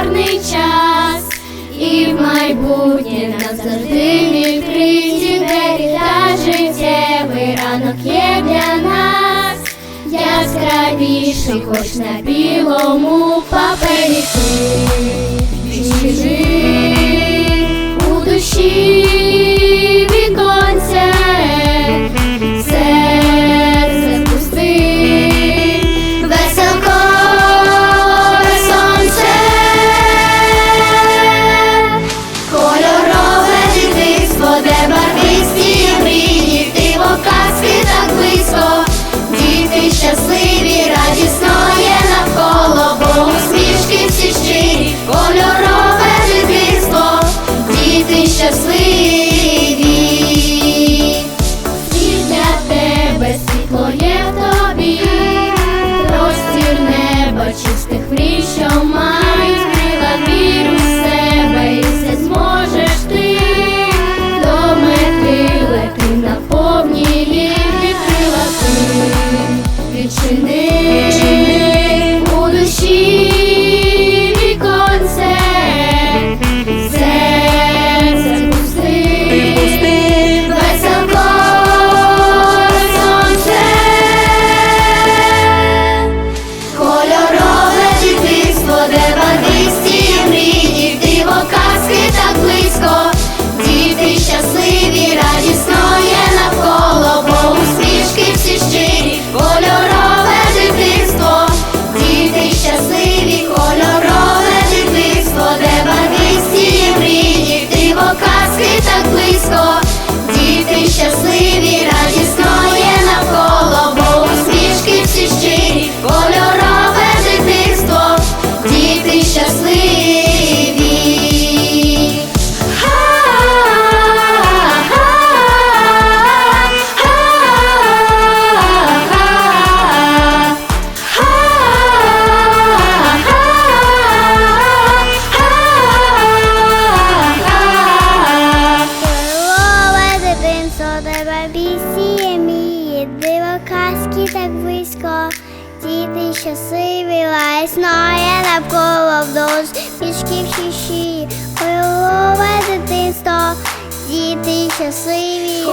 гарний час, і в майбутнє нам завжди відкриті двері та життєвий ранок є для нас, яскравіший, хоч на білому папері. Тебе є в тобі, простір неба чистих мрій, що мають щасливі, тебе мій, диво казки так близько. Діти щасливі, лайсноє навколо вдовж пішки в шиші. Лове дитинство, діти щасливі,